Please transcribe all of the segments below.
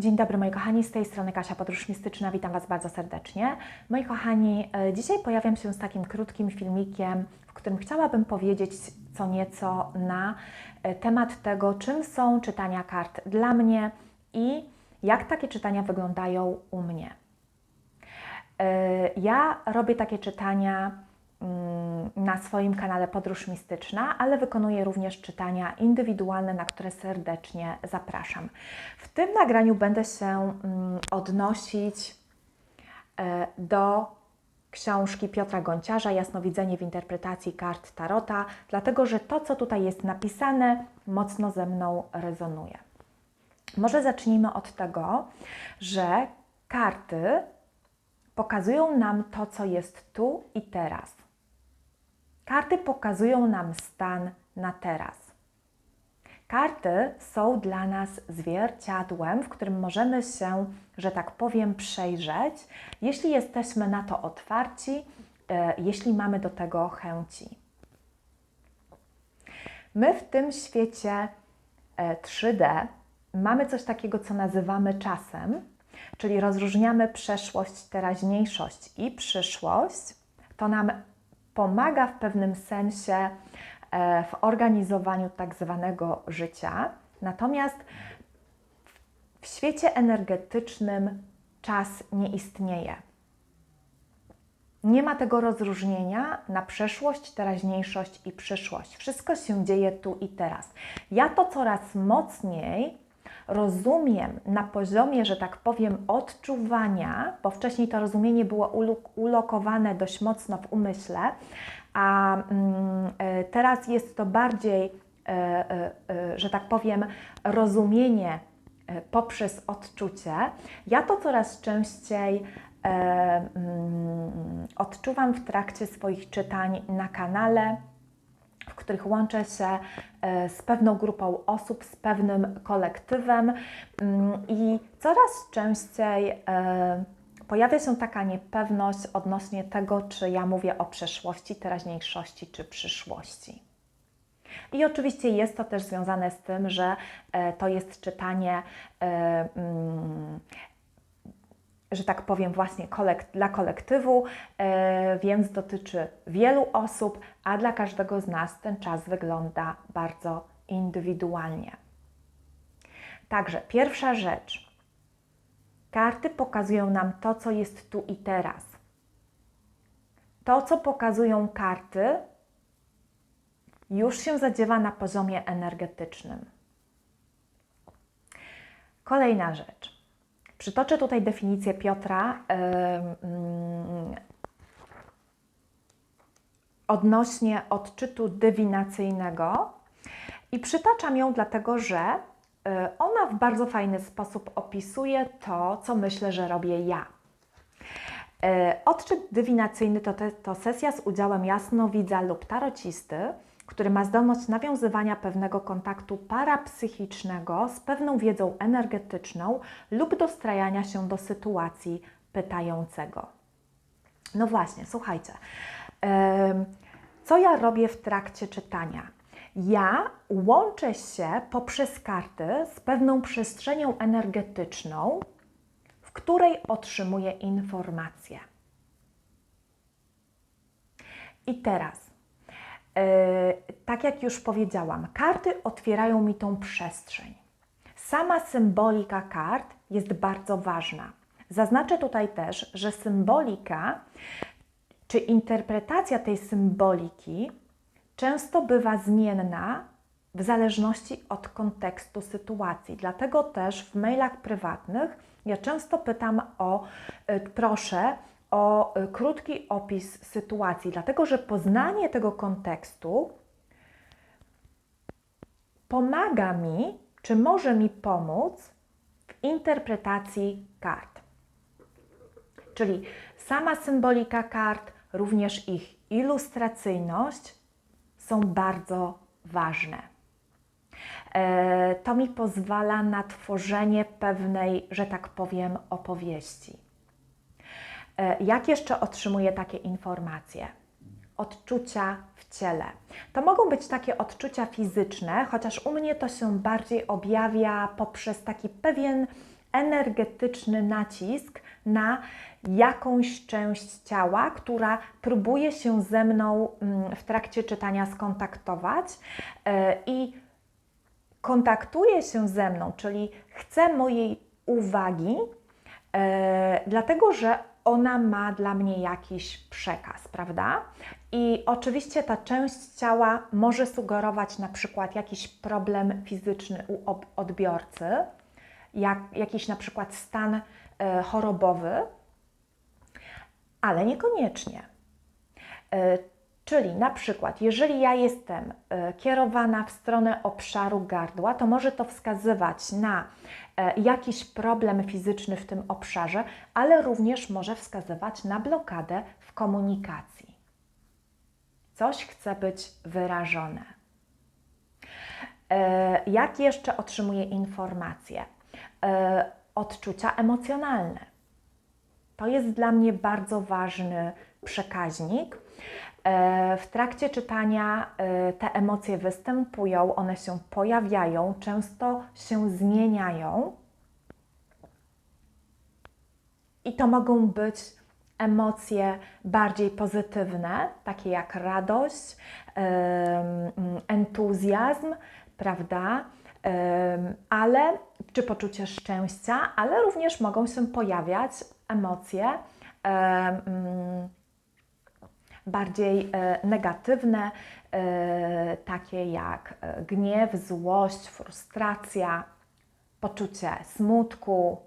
Dzień dobry moi kochani, z tej strony Kasia Podróż Mistyczna, witam Was bardzo serdecznie. Moi kochani, e, dzisiaj pojawiam się z takim krótkim filmikiem, w którym chciałabym powiedzieć co nieco na e, temat tego, czym są czytania kart dla mnie i jak takie czytania wyglądają u mnie. E, Ja robię takie czytania na swoim kanale Podróż Mistyczna, ale wykonuję również czytania indywidualne, na które serdecznie zapraszam. W tym nagraniu będę się mm, odnosić e, do książki Piotra Gonciarza Jasnowidzenie w interpretacji kart Tarota, dlatego że to, co tutaj jest napisane, mocno ze mną rezonuje. Może zacznijmy od tego, że karty pokazują nam to, co jest tu i teraz. Karty pokazują nam stan na teraz. Karty są dla nas zwierciadłem, w którym możemy się, że tak powiem, przejrzeć, jeśli jesteśmy na to otwarci, e, jeśli mamy do tego chęci. My w tym świecie e, 3D mamy coś takiego, co nazywamy czasem, czyli rozróżniamy przeszłość, teraźniejszość i przyszłość. To nam pomaga w pewnym sensie e, w organizowaniu tak zwanego życia. Natomiast w świecie energetycznym czas nie istnieje. Nie ma tego rozróżnienia na przeszłość, teraźniejszość i przyszłość. Wszystko się dzieje tu i teraz. Ja to coraz mocniej rozumiem na poziomie, że tak powiem, odczuwania, bo wcześniej to rozumienie było ulokowane dość mocno w umyśle, a mm, e, teraz jest to bardziej, e, e, że tak powiem, rozumienie poprzez odczucie. Ja to coraz częściej mm, odczuwam w trakcie swoich czytań na kanale których łączę się z pewną grupą osób, z pewnym kolektywem mm, i coraz częściej pojawia się taka niepewność odnośnie tego, czy ja mówię o przeszłości, teraźniejszości czy przyszłości. I oczywiście jest to też związane z tym, że to jest czytanie mm, że tak powiem, właśnie kolekt dla kolektywu, e, więc dotyczy wielu osób, a dla każdego z nas ten czas wygląda bardzo indywidualnie. Także pierwsza rzecz. Karty pokazują nam to, co jest tu i teraz. To, co pokazują karty, już się zadziewa na poziomie energetycznym. Kolejna rzecz. Przytoczę tutaj definicję Piotra yy, odnośnie odczytu dywinacyjnego i przytaczam ją dlatego, że y, ona w bardzo fajny sposób opisuje to, co myślę, że robię ja. Y, odczyt dywinacyjny to, te, to sesja z udziałem jasnowidza lub tarocisty, który ma zdolność nawiązywania pewnego kontaktu parapsychicznego z pewną wiedzą energetyczną lub dostrajania się do sytuacji pytającego. No właśnie, słuchajcie. Co ja robię w trakcie czytania? Ja łączę się poprzez karty z pewną przestrzenią energetyczną, w której otrzymuję informacje. I teraz tak jak już powiedziałam, karty otwierają mi tą przestrzeń. Sama symbolika kart jest bardzo ważna. Zaznaczę tutaj też, że symbolika czy interpretacja tej symboliki często bywa zmienna w zależności od kontekstu sytuacji. Dlatego też w mailach prywatnych ja często pytam o, e, proszę, o y, krótki opis sytuacji, dlatego że poznanie tego kontekstu pomaga mi, czy może mi pomóc w interpretacji kart. Czyli sama symbolika kart, również ich ilustracyjność są bardzo ważne. E, to mi pozwala na tworzenie pewnej, że tak powiem, opowieści. E, jak jeszcze otrzymuję takie informacje? Odczucia w ciele. To mogą być takie odczucia fizyczne, chociaż u mnie to się bardziej objawia poprzez taki pewien energetyczny nacisk na jakąś część ciała, która próbuje się ze mną mm, w trakcie czytania skontaktować e, i kontaktuje się ze mną, czyli chce mojej uwagi, e, dlatego że ona ma dla mnie jakiś przekaz, prawda? I oczywiście ta część ciała może sugerować na przykład jakiś problem fizyczny u odbiorcy, jak, jakiś na przykład stan e, chorobowy, ale niekoniecznie. E, czyli na przykład, jeżeli ja jestem e, kierowana w stronę obszaru gardła, to może to wskazywać na e, jakiś problem fizyczny w tym obszarze, ale również może wskazywać na blokadę w komunikacji. Coś chce być wyrażone. Jak jeszcze otrzymuję informacje? Odczucia emocjonalne to jest dla mnie bardzo ważny przekaźnik. E, w trakcie czytania e, te emocje występują, one się pojawiają, często się zmieniają. I to mogą być emocje bardziej pozytywne, takie jak radość, entuzjazm, prawda? Ale czy poczucie szczęścia, ale również mogą się pojawiać emocje mm, bardziej e, negatywne, e, takie jak e, gniew, złość, frustracja, poczucie smutku,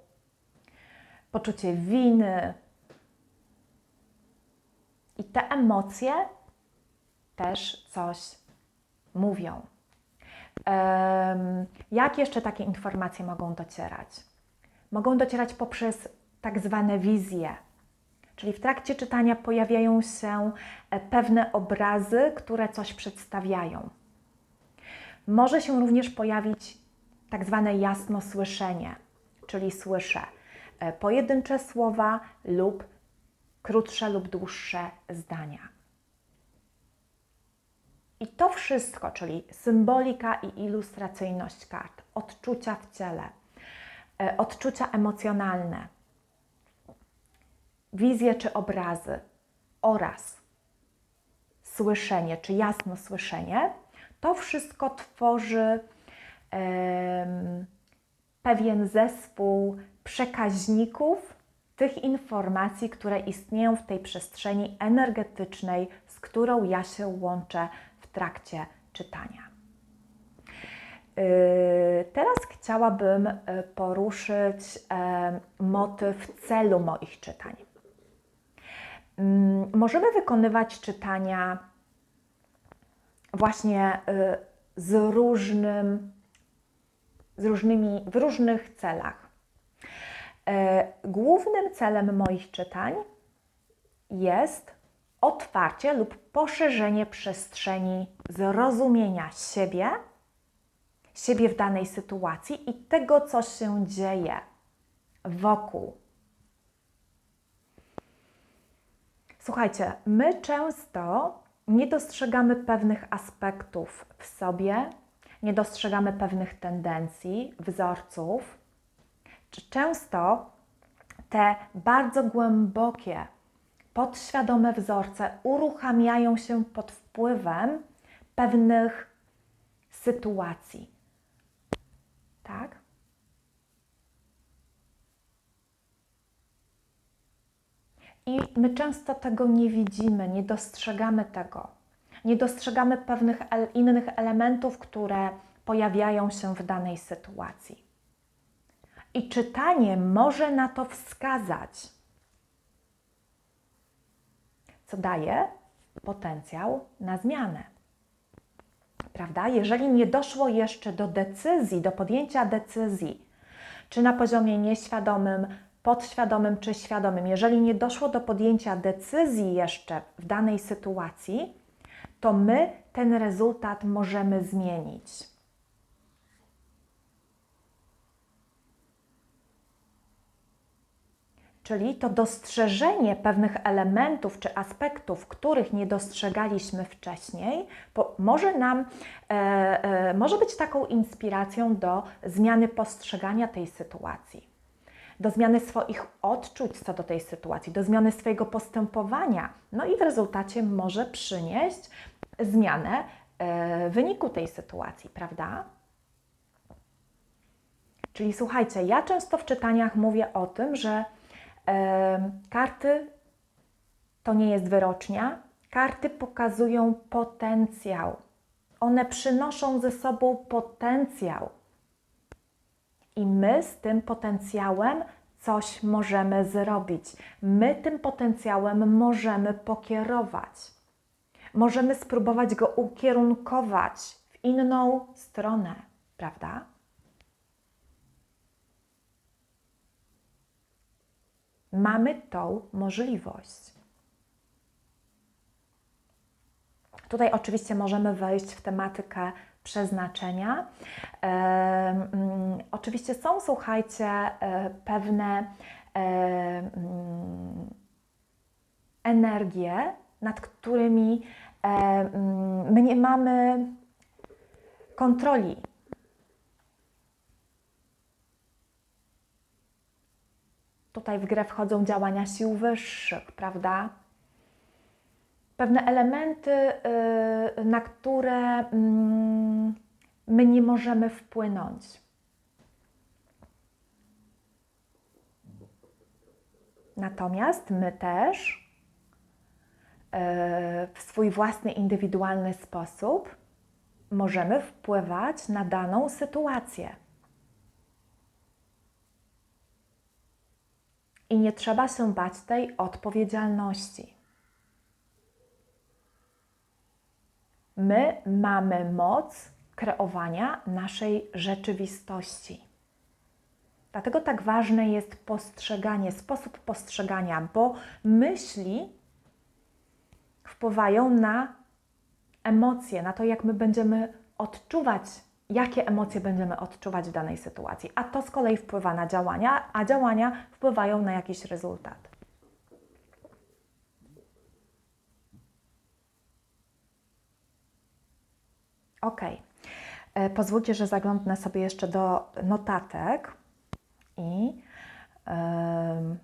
poczucie winy. I te emocje też coś mówią. Jak jeszcze takie informacje mogą docierać? Mogą docierać poprzez tak zwane wizje. Czyli w trakcie czytania pojawiają się e, pewne obrazy, które coś przedstawiają. Może się również pojawić tak zwane jasno słyszenie, czyli słyszę e, pojedyncze słowa lub krótsze lub dłuższe zdania. I to wszystko, czyli symbolika i ilustracyjność kart, odczucia w ciele, e, odczucia emocjonalne, wizje czy obrazy oraz słyszenie czy jasno słyszenie, to wszystko tworzy pewien zespół przekaźników tych informacji, które istnieją w tej przestrzeni energetycznej, z którą ja się łączę w trakcie czytania. Yy, teraz chciałabym y, poruszyć motyw celu moich czytań. Mm, możemy wykonywać czytania właśnie y, z, różnym, z różnymi, w różnych celach. E, głównym celem moich czytań jest otwarcie lub poszerzenie przestrzeni zrozumienia siebie, siebie w danej sytuacji i tego, co się dzieje wokół Słuchajcie, my często nie dostrzegamy pewnych aspektów w sobie, nie dostrzegamy pewnych tendencji, wzorców. Często te bardzo głębokie, podświadome wzorce uruchamiają się pod wpływem pewnych sytuacji. Tak? I my często tego nie widzimy, nie dostrzegamy tego. Nie dostrzegamy pewnych innych elementów, które pojawiają się w danej sytuacji. I czytanie może na to wskazać, co daje potencjał na zmianę. Prawda? Jeżeli nie doszło jeszcze do decyzji, do podjęcia decyzji, czy na poziomie nieświadomym, podświadomym czy świadomym, jeżeli nie doszło do podjęcia decyzji jeszcze w danej sytuacji, to my ten rezultat możemy zmienić. Czyli to dostrzeżenie pewnych elementów czy aspektów, których nie dostrzegaliśmy wcześniej, może nam e, e, może być taką inspiracją do zmiany postrzegania tej sytuacji. Do zmiany swoich odczuć co do tej sytuacji, do zmiany swojego postępowania. No i w rezultacie może przynieść zmianę e, wyniku tej sytuacji, prawda? Czyli słuchajcie, ja często w czytaniach mówię o tym, że e, karty to nie jest wyrocznia. Karty pokazują potencjał. One przynoszą ze sobą potencjał. I my z tym potencjałem coś możemy zrobić. My tym potencjałem możemy pokierować. Możemy spróbować go ukierunkować w inną stronę, prawda? Mamy tą możliwość. Tutaj oczywiście możemy wejść w tematykę przeznaczenia. E, mm, oczywiście są, słuchajcie, e, pewne e, mm, energie, nad którymi mm, my nie mamy kontroli. Tutaj w grę wchodzą działania sił wyższych, prawda? Pewne elementy, y, na które mm, my nie możemy wpłynąć. Natomiast my też y, w swój własny, indywidualny sposób możemy wpływać na daną sytuację. I nie trzeba się bać tej odpowiedzialności. My mamy moc kreowania naszej rzeczywistości. Dlatego tak ważne jest postrzeganie, sposób postrzegania, bo myśli wpływają na emocje, na to, jak my będziemy odczuwać, jakie emocje będziemy odczuwać w danej sytuacji. A to z kolei wpływa na działania, a działania wpływają na jakiś rezultat. Ok. E, pozwólcie, że zaglądnę sobie jeszcze do notatek i yy,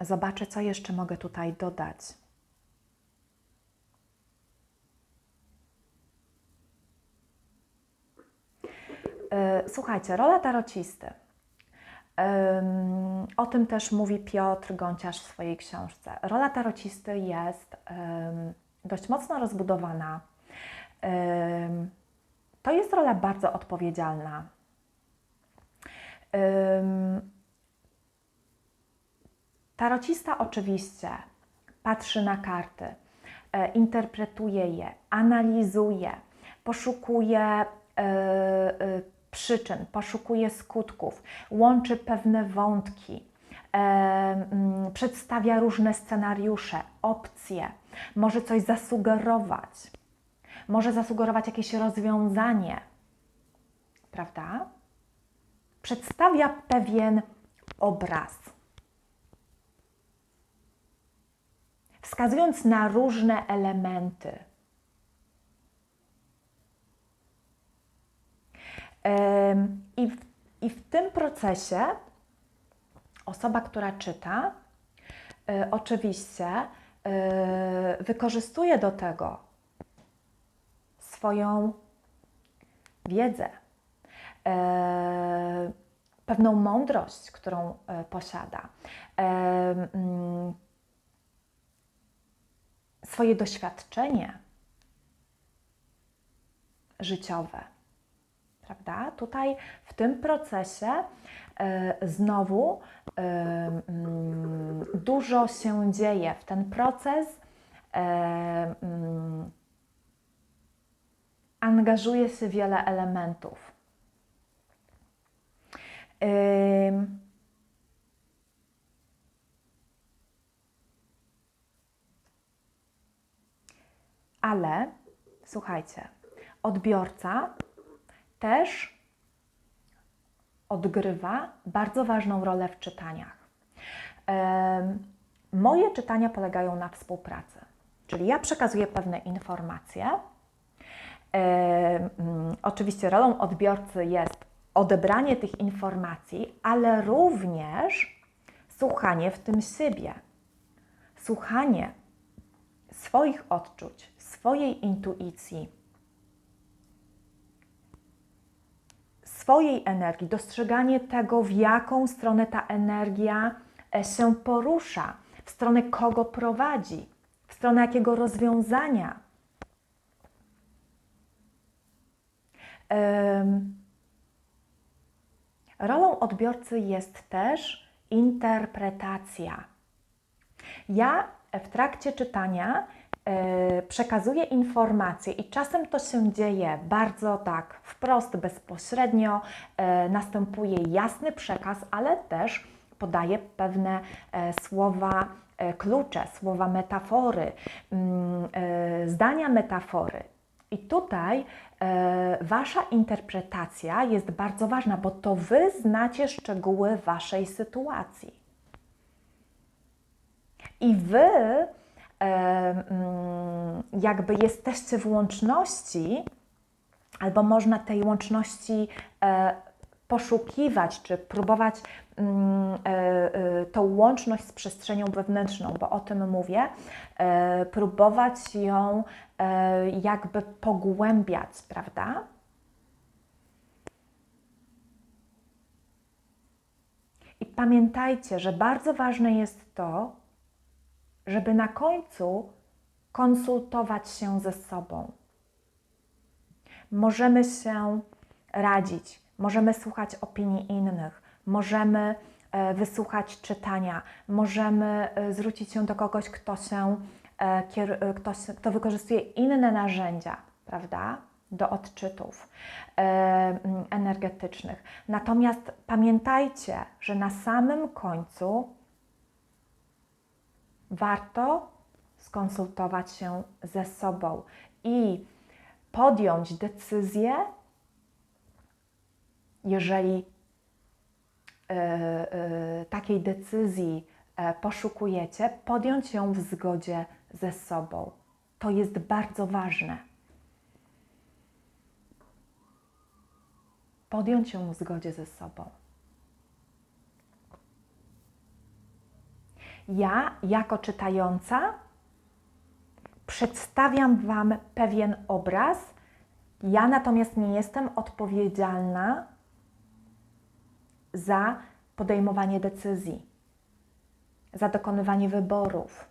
zobaczę, co jeszcze mogę tutaj dodać. Yy, słuchajcie, rola tarocisty. O tym też mówi Piotr Gąciarz w swojej książce. Rola tarocisty jest dość mocno rozbudowana to jest rola bardzo odpowiedzialna. Tarocista oczywiście patrzy na karty, e, interpretuje je, analizuje, poszukuje e, e, przyczyn, poszukuje skutków, łączy pewne wątki, przedstawia różne scenariusze, opcje, może coś zasugerować może zasugerować jakieś rozwiązanie, prawda? Przedstawia pewien obraz. Wskazując na różne elementy. I w, I w tym procesie osoba, która czyta, y, oczywiście y, wykorzystuje do tego swoją wiedzę, e, pewną mądrość, którą e, posiada, e, mm, swoje doświadczenie życiowe. Prawda? Tutaj w tym procesie znowu mm, dużo się dzieje. W ten proces mm, angażuje się wiele elementów. Ale słuchajcie, odbiorca też odgrywa bardzo ważną rolę w czytaniach. Moje czytania polegają na współpracy, czyli ja przekazuję pewne informacje, oczywiście rolą odbiorcy jest odebranie tych informacji, ale również słuchanie w tym siebie. Słuchanie swoich odczuć, swojej intuicji, swojej energii, dostrzeganie tego, w jaką stronę ta energia e, się porusza, w stronę kogo prowadzi, w stronę jakiego rozwiązania. Rolą odbiorcy jest też interpretacja. Ja w trakcie czytania e, przekazuję informacje i czasem to się dzieje bardzo tak wprost, bezpośrednio, e, następuje jasny przekaz, ale też podaję pewne e, słowa klucze, słowa metafory, mm, zdania metafory. I tutaj e, Wasza interpretacja jest bardzo ważna, bo to Wy znacie szczegóły Waszej sytuacji. I Wy e, mm, jakby jesteście w łączności, albo można tej łączności e, poszukiwać, czy próbować e, e, tą łączność z przestrzenią wewnętrzną, bo o tym mówię, e, próbować ją jakby pogłębiać, prawda? I pamiętajcie, że bardzo ważne jest to, żeby na końcu konsultować się ze sobą. Możemy się radzić, możemy słuchać opinii innych, możemy e, wysłuchać czytania, możemy e, zwrócić się do kogoś, kto, się, e, kto, kto wykorzystuje inne narzędzia, prawda? Do odczytów energetycznych. Natomiast pamiętajcie, że na samym końcu warto skonsultować się ze sobą i podjąć decyzję, jeżeli e, e, takiej decyzji e, poszukujecie, podjąć ją w zgodzie ze sobą. To jest bardzo ważne. Podjąć ją w zgodzie ze sobą. Ja, jako czytająca, przedstawiam Wam pewien obraz. Ja natomiast nie jestem odpowiedzialna za podejmowanie decyzji, za dokonywanie wyborów.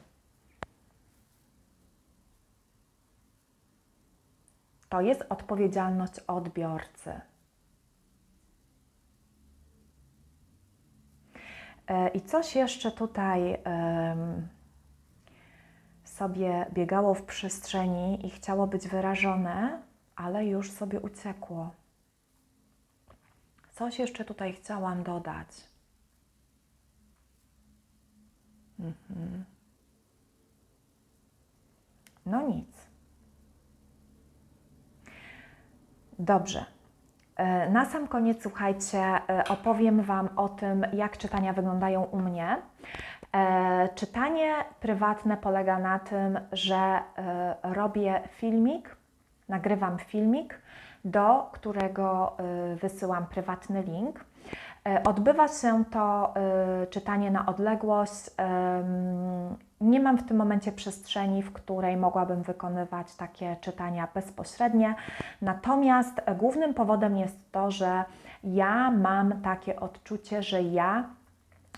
To jest odpowiedzialność odbiorcy. E, I coś jeszcze tutaj sobie biegało w przestrzeni i chciało być wyrażone, ale już sobie uciekło. Coś jeszcze tutaj chciałam dodać. Mhm. No nic. Dobrze. E, na sam koniec, słuchajcie, e, opowiem Wam o tym, jak czytania wyglądają u mnie. E, czytanie prywatne polega na tym, że robię filmik, nagrywam filmik, do którego wysyłam prywatny link. Odbywa się to czytanie na odległość. Nie mam w tym momencie przestrzeni, w której mogłabym wykonywać takie czytania bezpośrednie. Natomiast głównym powodem jest to, że ja mam takie odczucie, że ja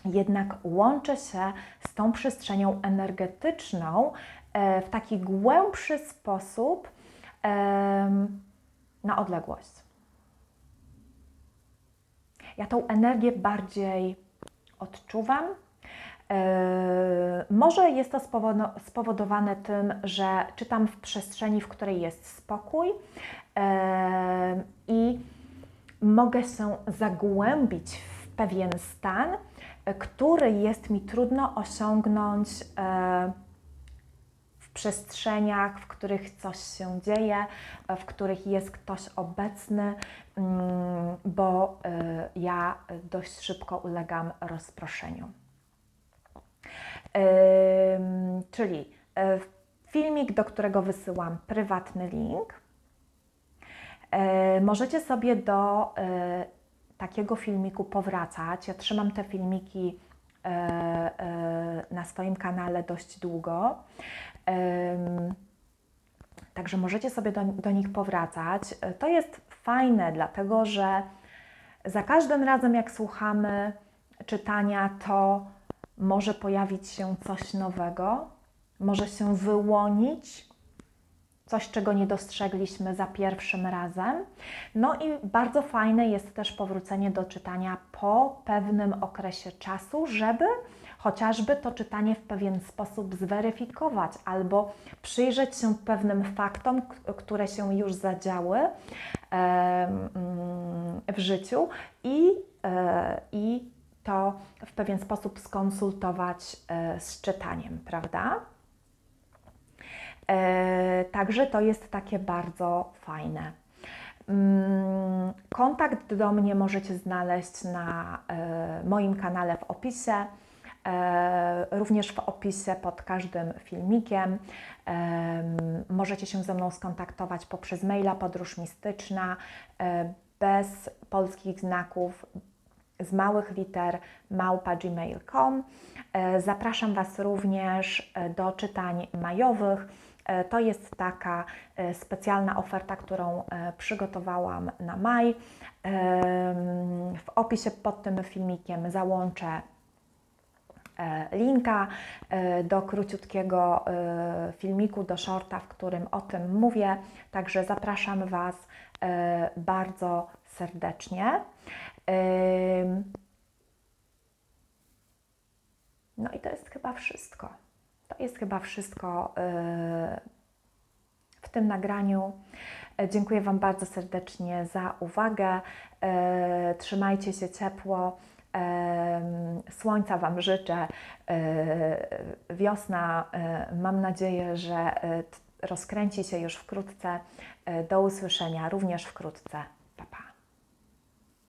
jednak łączę się z tą przestrzenią energetyczną w taki głębszy sposób na odległość. Ja tą energię bardziej odczuwam. Yy, może jest to spowodowane tym, że czytam w przestrzeni, w której jest spokój yy, i mogę się zagłębić w pewien stan, który jest mi trudno osiągnąć. Yy, przestrzeniach, w których coś się dzieje, w których jest ktoś obecny, mm, bo ja dość szybko ulegam rozproszeniu. Czyli y, filmik, do którego wysyłam prywatny link. Y, możecie sobie do takiego filmiku powracać. Ja trzymam te filmiki e, e, na swoim kanale dość długo. Także możecie sobie do, do nich powracać. E, To jest fajne, dlatego że za każdym razem, jak słuchamy czytania, to może pojawić się coś nowego, może się wyłonić coś, czego nie dostrzegliśmy za pierwszym razem. No i bardzo fajne jest też powrócenie do czytania po pewnym okresie czasu, żeby chociażby to czytanie w pewien sposób zweryfikować albo przyjrzeć się pewnym faktom, które się już zadziały mm, w życiu i, e, i to w pewien sposób skonsultować e, z czytaniem, prawda? E, Także to jest takie bardzo fajne. Mm, Kontakt do mnie możecie znaleźć na e, moim kanale w opisie, również w opisie pod każdym filmikiem. Em, Możecie się ze mną skontaktować poprzez maila podróż mistyczna bez polskich znaków, z małych liter małpa.gmail.com. E, Zapraszam Was również e, do czytań majowych. E, To jest taka specjalna oferta, którą przygotowałam na maj. W opisie pod tym filmikiem załączę linka do króciutkiego filmiku, do shorta, w którym o tym mówię. Także zapraszam Was bardzo serdecznie. No i to jest chyba wszystko. To jest chyba wszystko yy, w tym nagraniu. E, Dziękuję Wam bardzo serdecznie za uwagę. E, Trzymajcie się ciepło. Słońca Wam życzę. E, Wiosna, mam nadzieję, że rozkręci się już wkrótce. E, do usłyszenia również wkrótce. Pa, pa.